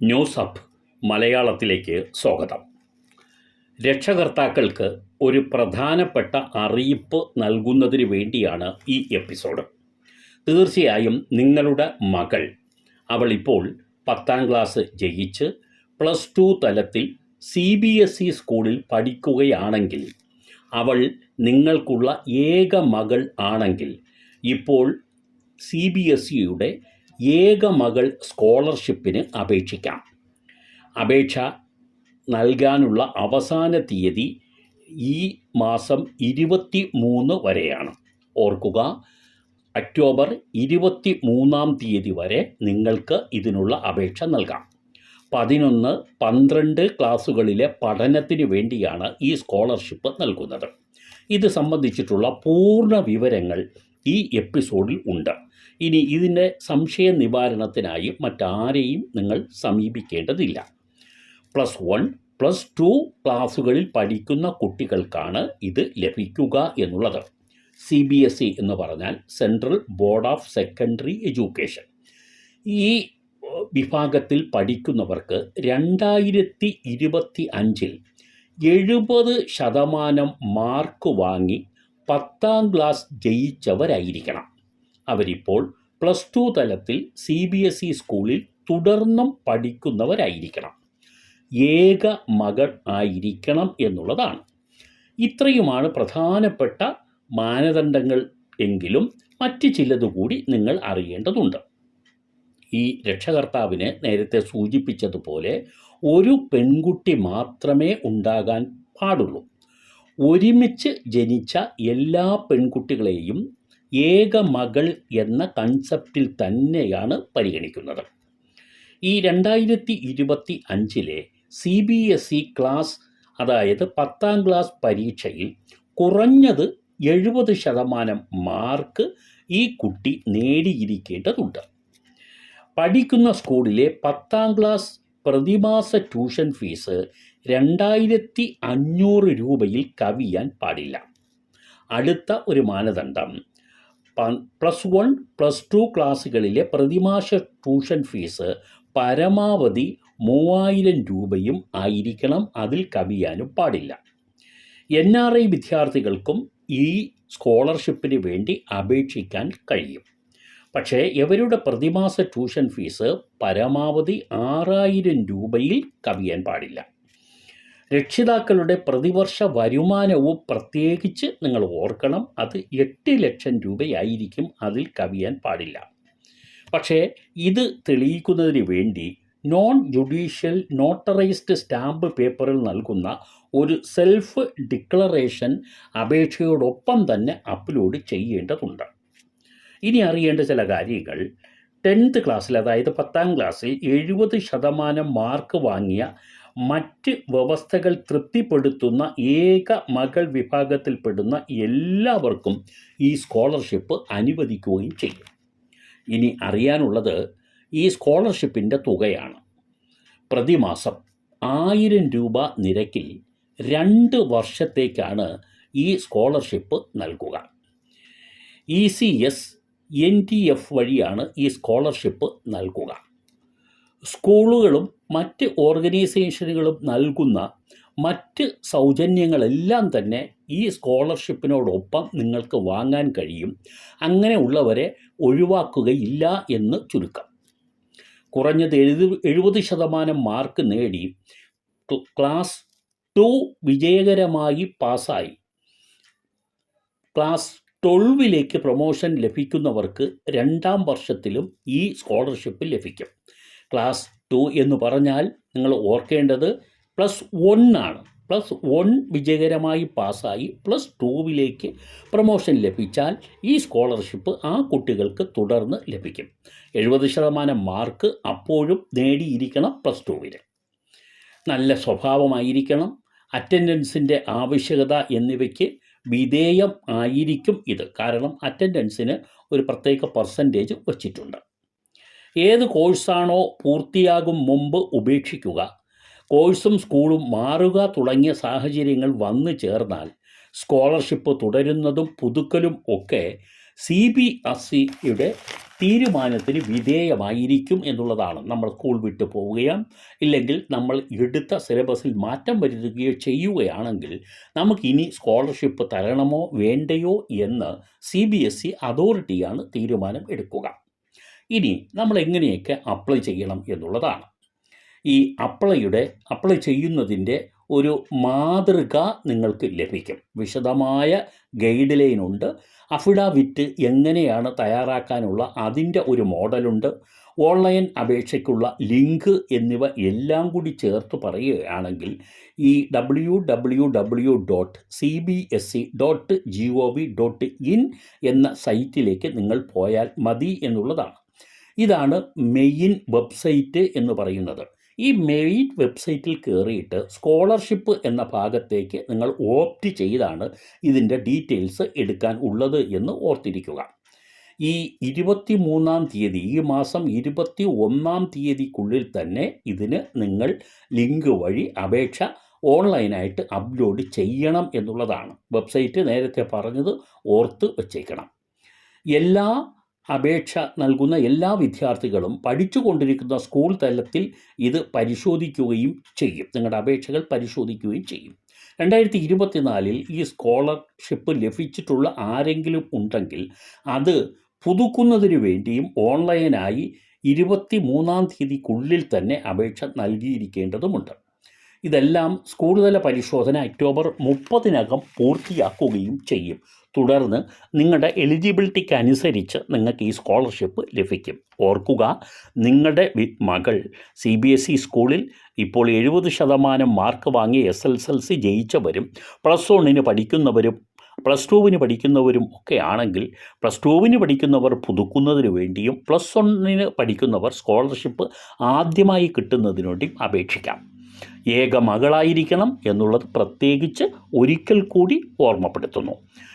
News up മലയാളത്തിലേക്ക് സ്വാഗതം. രക്ഷകർത്താക്കൾക്ക് ഒരു പ്രധാനപ്പെട്ട അറിയിപ്പ് നൽകുന്നതിന് വേണ്ടിയാണ് ഈ എപ്പിസോഡ്. തീർച്ചയായും നിങ്ങളുടെ മകൾ അവളിപ്പോൾ പത്താം ക്ലാസ് ജയിച്ച് പ്ലസ് ടു തലത്തിൽ സി ബി എസ് ഇ സ്കൂളിൽ പഠിക്കുകയാണെങ്കിൽ അവൾ നിങ്ങൾക്കുള്ള ഏക മകൾ ആണെങ്കിൽ ഇപ്പോൾ സി ബി എസ് ഇയുടെ ഏക മകൾ സ്കോളർഷിപ്പിന് അപേക്ഷിക്കാം. അപേക്ഷ നൽകാനുള്ള അവസാന തീയതി ഈ മാസം ഇരുപത്തി മൂന്ന് വരെയാണ്. ഓർക്കുക ഒക്ടോബർ ഇരുപത്തി മൂന്നാം തീയതി വരെ നിങ്ങൾക്ക് ഇതിനുള്ള അപേക്ഷ നൽകാം. പതിനൊന്ന് പന്ത്രണ്ട് ക്ലാസ്സുകളിലെ പഠനത്തിന് വേണ്ടിയാണ് ഈ സ്കോളർഷിപ്പ് നൽകുന്നത്. ഇത് സംബന്ധിച്ചിട്ടുള്ള പൂർണ വിവരങ്ങൾ ഈ എപ്പിസോഡിൽ ഉണ്ട്. ഇനി ഇതിന്റെ സംശയ നിവാരണത്തിനായി മറ്റാരെയും നിങ്ങൾ സമീപിക്കേണ്ടതില്ല. പ്ലസ് വൺ പ്ലസ് ടു ക്ലാസ്സുകളിൽ പഠിക്കുന്ന കുട്ടികൾക്കാണ് ഇത് ലഭിക്കുക എന്നുള്ളത്. സി ബി എസ് ഇ എന്ന് പറഞ്ഞാൽ central board of secondary education. ഈ വിഭാഗത്തിൽ പഠിക്കുന്നവർക്ക് രണ്ടായിരത്തി ഇരുപത്തി അഞ്ചിൽ എഴുപത് ശതമാനം മാർക്ക് വാങ്ങി പത്താം ക്ലാസ് ജയിച്ചവരായിരിക്കണം. അവരിപ്പോൾ പ്ലസ് ടു തലത്തിൽ സി ബി എസ് ഇ സ്കൂളിൽ തുടർന്നും പഠിക്കുന്നവരായിരിക്കണം. ഏക മകൾ ആയിരിക്കണം എന്നുള്ളതാണ്. ഇത്രയുമാണ് പ്രധാനപ്പെട്ട മാനദണ്ഡങ്ങൾ എങ്കിലും മറ്റ് ചിലതുകൂടി നിങ്ങൾ അറിയേണ്ടതുണ്ട്. ഈ രക്ഷകർത്താവിന് നേരത്തെ സൂചിപ്പിച്ചതുപോലെ ഒരു പെൺകുട്ടി മാത്രമേ ഉണ്ടാകാൻ പാടുള്ളൂ. ഒരുമിച്ച് ജനിച്ച എല്ലാ പെൺകുട്ടികളെയും ഏക മകൾ എന്ന കൺസെപ്റ്റിൽ തന്നെയാണ് പരിഗണിക്കുന്നത്. ഈ രണ്ടായിരത്തി ഇരുപത്തി അഞ്ചിലെ C B S E class അതായത് പത്താം ക്ലാസ് പരീക്ഷയിൽ കുറഞ്ഞത് എഴുപത് ശതമാനം മാർക്ക് ഈ കുട്ടി നേടിയിരിക്കേണ്ടതുണ്ട്. പഠിക്കുന്ന സ്കൂളിലെ പത്താം ക്ലാസ് പ്രതിമാസ ട്യൂഷൻ ഫീസ് രണ്ടായിരത്തി അഞ്ഞൂറ് രൂപയിൽ കവിയാൻ പാടില്ല. അടുത്ത ഒരു മാനദണ്ഡം. പ്ലസ് വൺ പ്ലസ് ടു ക്ലാസ്സുകളിലെ പ്രതിമാസ ട്യൂഷൻ ഫീസ് പരമാവധി മൂവായിരം രൂപയും ആയിരിക്കണം. അതിൽ കവിയാനും പാടില്ല. എൻ ആർ ഐ വിദ്യാർത്ഥികൾക്കും ഈ സ്കോളർഷിപ്പിന് വേണ്ടി അപേക്ഷിക്കാൻ കഴിയും. പക്ഷേ ഇവരുടെ പ്രതിമാസ ട്യൂഷൻ ഫീസ് പരമാവധി ആറായിരം രൂപയിൽ കവിയാൻ പാടില്ല. രക്ഷിതാക്കളുടെ പ്രതിവർഷ വരുമാനവും പ്രത്യേകിച്ച് നിങ്ങൾ ഓർക്കണം അത് എട്ട് ലക്ഷം രൂപയായിരിക്കും അതിൽ കവിയാൻ പാടില്ല. പക്ഷേ ഇത് തെളിയിക്കുന്നതിന് വേണ്ടി നോൺ ജുഡീഷ്യൽ നോട്ടറൈസ്ഡ് സ്റ്റാമ്പ് പേപ്പറിൽ നൽകുന്ന ഒരു സെൽഫ് ഡിക്ലറേഷൻ അപേക്ഷയോടൊപ്പം തന്നെ അപ്ലോഡ് ചെയ്യേണ്ടതുണ്ട്. ഇനി അറിയേണ്ട ചില കാര്യങ്ങൾ. ടെൻത്ത് ക്ലാസ്സിൽ അതായത് പത്താം ക്ലാസ്സിൽ എഴുപത് ശതമാനം മാർക്ക് വാങ്ങിയ മറ്റ് വ്യവസ്ഥകൾ തൃപ്തിപ്പെടുത്തുന്ന ഏക മകൾ വിഭാഗത്തിൽപ്പെടുന്ന എല്ലാവർക്കും ഈ സ്കോളർഷിപ്പ് അനുവദിക്കുകയും ചെയ്യും. ഇനി അറിയാനുള്ളത് ഈ സ്കോളർഷിപ്പിന്റെ തുകയാണ്. പ്രതിമാസം ആയിരം രൂപ നിരക്കിൽ രണ്ട് വർഷത്തേക്കാണ് ഈ സ്കോളർഷിപ്പ് നൽകുക. E C S N T F വഴിയാണ് ഈ സ്കോളർഷിപ്പ് നൽകുക. സ്കൂളുകളും മറ്റ് ഓർഗനൈസേഷനുകളും നൽകുന്ന മറ്റ് സൗജന്യങ്ങളെല്ലാം തന്നെ ഈ സ്കോളർഷിപ്പിനോടൊപ്പം നിങ്ങൾക്ക് വാങ്ങാൻ കഴിയും. അങ്ങനെ ഉള്ളവരെ ഒഴിവാക്കുകയില്ല എന്ന് ചുരുക്കം. കുറഞ്ഞത് എഴുപത് എഴുപത് ശതമാനം മാർക്ക് നേടി ക്ലാസ് ടു വിജയകരമായി പാസ്സായി. ക്ലാസ് ട്വൽവിലേക്ക് പ്രൊമോഷൻ ലഭിക്കുന്നവർക്ക് രണ്ടാം വർഷത്തിലും ഈ സ്കോളർഷിപ്പ് ലഭിക്കും. ക്ലാസ് ടു എന്ന് പറഞ്ഞാൽ നിങ്ങൾ ഓർക്കേണ്ടത് പ്ലസ് ആണ്. പ്ലസ് വൺ വിജയകരമായി പാസ്സായി പ്ലസ് ടൂവിലേക്ക് പ്രൊമോഷൻ ലഭിച്ചാൽ ഈ സ്കോളർഷിപ്പ് ആ കുട്ടികൾക്ക് തുടർന്ന് ലഭിക്കും. എഴുപത് ശതമാനം മാർക്ക് അപ്പോഴും നേടിയിരിക്കണം പ്ലസ് ടുവിൽ നല്ല സ്വഭാവമായിരിക്കണം. അറ്റൻഡൻസിന്റെ ആവശ്യകത എന്നിവയ്ക്ക് വിധേയം ആയിരിക്കും ഇത്. കാരണം അറ്റൻഡൻസിന് ഒരു പ്രത്യേക പെർസെന്റേജ് വച്ചിട്ടുണ്ട്. ഏത് കോഴ്സാണോ പൂർത്തിയാകും മുമ്പ് ഉപേക്ഷിക്കുക. കോഴ്സും സ്കൂളും മാറുക തുടങ്ങിയ സാഹചര്യങ്ങൾ വന്നു ചേർന്നാൽ സ്കോളർഷിപ്പ് തുടരുന്നതും പുതുക്കലും ഒക്കെ സി ബി എസ് സിയുടെ തീരുമാനത്തിന് വിധേയമായിരിക്കും എന്നുള്ളതാണ്. നമ്മൾ സ്കൂൾ വിട്ടു പോവുകയും ഇല്ലെങ്കിൽ നമ്മൾ എടുത്ത സിലബസിൽ മാറ്റം വരുത്തുകയോ ചെയ്യുകയാണെങ്കിൽ നമുക്കിനി സ്കോളർഷിപ്പ് തരണമോ വേണ്ടയോ എന്ന് സി ബി എസ് ഇ അതോറിറ്റിയാണ് തീരുമാനം എടുക്കുക. ഇനി നമ്മൾ എങ്ങനെയൊക്കെ അപ്ലൈ ചെയ്യണം എന്നുള്ളതാണ്. ഈ അപ്ലൈയുടെ അപ്ലൈ ചെയ്യുന്നതിന്റെ ഒരു മാതൃക നിങ്ങൾക്ക് ലഭിക്കും. വിശദമായ ഗൈഡ് ലൈൻ ഉണ്ട്. അഫിഡാവിറ്റ് എങ്ങനെയാണ് തയ്യാറാക്കാനുള്ള അതിന്റെ ഒരു മോഡലുണ്ട് ഓൺലൈൻ അപേക്ഷയ്ക്കുള്ള ലിങ്ക് എന്നിവ എല്ലാം കൂടി ചേർത്ത് പറയുകയാണെങ്കിൽ ഈ W dot C B S C dot G O V dot in എന്ന സൈറ്റിലേക്ക് നിങ്ങൾ പോയാൽ മതി എന്നുള്ളതാണ്. ഇതാണ് മെയിൻ വെബ്സൈറ്റ് എന്ന് പറയുന്നത്. ഈ മെയിൻ വെബ്സൈറ്റിൽ കയറിയിട്ട് സ്കോളർഷിപ്പ് എന്ന ഭാഗത്തേക്ക് നിങ്ങൾ ഓപ്റ്റ് ചെയ്താണ് ഇതിന്റെ ഡീറ്റെയിൽസ് എടുക്കാൻ ഉള്ളത് എന്ന് ഓർത്തിരിക്കുക. ഈ ഇരുപത്തി മൂന്നാം തീയതി ഈ മാസം ഇരുപത്തി ഒന്നാം തീയതിക്കുള്ളിൽ തന്നെ ഇതിന് നിങ്ങൾ ലിങ്ക് വഴി അപേക്ഷ ഓൺലൈനായിട്ട് അപ്ലോഡ് ചെയ്യണം എന്നുള്ളതാണ്. വെബ്സൈറ്റ് നേരത്തെ പറഞ്ഞത് ഓർത്ത് വച്ചേക്കണം. എല്ലാ അപേക്ഷ നൽകുന്ന എല്ലാ വിദ്യാർത്ഥികളും പഠിച്ചുകൊണ്ടിരിക്കുന്ന സ്കൂൾ തലത്തിൽ ഇത് പരിശോധിക്കുകയും ചെയ്യും. നിങ്ങളുടെ അപേക്ഷകൾ പരിശോധിക്കുകയും ചെയ്യും. രണ്ടായിരത്തി ഇരുപത്തിനാലിൽ ഈ സ്കോളർഷിപ്പ് ലഭിച്ചിട്ടുള്ള ആരെങ്കിലും ഉണ്ടെങ്കിൽ അത് പുതുക്കുന്നതിന് വേണ്ടിയും ഓൺലൈനായി ഇരുപത്തി മൂന്നാം തീയതിക്കുള്ളിൽ തന്നെ അപേക്ഷ നൽകിയിരിക്കേണ്ടതുമുണ്ട്. ഇതെല്ലാം സ്കൂളുതല തല പരിശോധന ഒക്ടോബർ മുപ്പതിനകം പൂർത്തിയാക്കുകയും ചെയ്യും. തുടർന്ന് നിങ്ങളുടെ എലിജിബിലിറ്റിക്ക് അനുസരിച്ച് നിങ്ങൾക്ക് ഈ സ്കോളർഷിപ്പ് ലഭിക്കും. ഓർക്കുക നിങ്ങളുടെ മകൾ സി ബി എസ് ഇ സ്കൂളിൽ ഇപ്പോൾ എഴുപത് ശതമാനം മാർക്ക് വാങ്ങി എസ് എൽ എൽ സി ജയിച്ചവരും പ്ലസ് വണ്ണിന് പഠിക്കുന്നവരും പ്ലസ് ടുവിന് പഠിക്കുന്നവരും ഒക്കെ ആണെങ്കിൽ പ്ലസ് ടുവിന് പഠിക്കുന്നവർ പുതുക്കുന്നതിന് വേണ്ടിയും പ്ലസ് വണ്ണിന് പഠിക്കുന്നവർ സ്കോളർഷിപ്പ് ആദ്യമായി കിട്ടുന്നതിനു വേണ്ടിയും അപേക്ഷിക്കാം. ഏക മകളായിരിക്കണം എന്നുള്ളത് പ്രത്യേകിച്ച് ഒരിക്കൽ കൂടി ഓർമ്മപ്പെടുത്തുന്നു.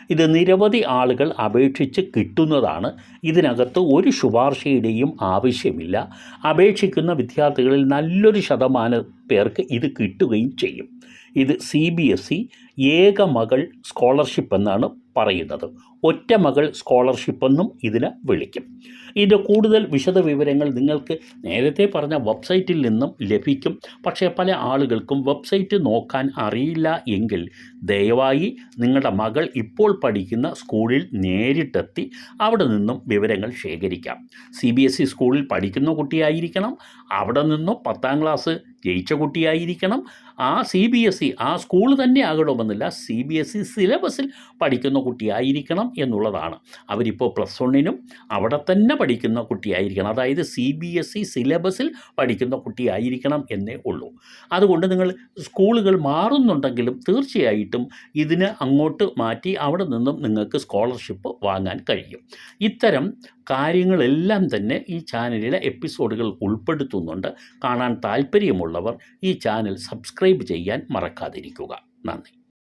ഇത് നിരവധി ആളുകൾ അപേക്ഷിച്ച് കിട്ടുന്നതാണ്. ഇതിനകത്ത് ഒരു ശുപാർശയുടെയും ആവശ്യമില്ല. അപേക്ഷിക്കുന്ന വിദ്യാർത്ഥികളിൽ നല്ലൊരു ശതമാനം പേർക്ക് ഇത് കിട്ടുകയും ചെയ്യും. ഇത് സി ബി എസ് ഇ ഏക മകൾ സ്കോളർഷിപ്പ് എന്നാണ് പറയുന്നത്. ഒറ്റ മകൾ സ്കോളർഷിപ്പ് എന്നും ഇതിനെ വിളിക്കും. ഇതിന്റെ കൂടുതൽ വിശദവിവരങ്ങൾ നിങ്ങൾക്ക് നേരത്തെ പറഞ്ഞ വെബ്സൈറ്റിൽ നിന്നും ലഭിക്കും. പക്ഷേ പല ആളുകൾക്കും വെബ്സൈറ്റ് നോക്കാൻ അറിയില്ല എങ്കിൽ ദയവായി നിങ്ങളുടെ മകൾ ഇപ്പോൾ പഠിക്കുന്ന സ്കൂളിൽ നേരിട്ടെത്തി അവിടെ നിന്നും വിവരങ്ങൾ ശേഖരിക്കാം. സി ബി എസ് ഇ സ്കൂളിൽ പഠിക്കുന്ന കുട്ടിയായിരിക്കണം. അവിടെ നിന്നും പത്താം ക്ലാസ് ജയിച്ച കുട്ടിയായിരിക്കണം. ആ സി ബി എസ് ഇ ആ സ്കൂൾ തന്നെ ആകണമെന്നില്ല. സി ബി എസ് ഇ സിലബസിൽ പഠിക്കുന്ന കുട്ടിയായിരിക്കണം എന്നുള്ളതാണ്. അവരിപ്പോൾ പ്ലസ് വണ്ണിനും അവിടെ തന്നെ പഠിക്കുന്ന കുട്ടിയായിരിക്കണം. അതായത് സി ബി എസ് ഇ സിലബസിൽ പഠിക്കുന്ന കുട്ടിയായിരിക്കണം എന്നേ ഉള്ളൂ. അതുകൊണ്ട് നിങ്ങൾ സ്കൂളുകൾ മാറുന്നുണ്ടെങ്കിലും തീർച്ചയായിട്ടും ഇതിന് അങ്ങോട്ട് മാറ്റി അവിടെ നിന്നും നിങ്ങൾക്ക് സ്കോളർഷിപ്പ് വാങ്ങാൻ കഴിയും. ഇത്തരം കാര്യങ്ങളെല്ലാം തന്നെ ഈ ചാനലിലെ എപ്പിസോഡുകൾ ഉൾപ്പെടുത്തുന്നുണ്ട്. കാണാൻ താല്പര്യമുള്ളവർ ഈ ചാനൽ സബ്സ്ക്രൈബ് ചെയ്യാൻ മറക്കാതിരിക്കുക. നന്ദി.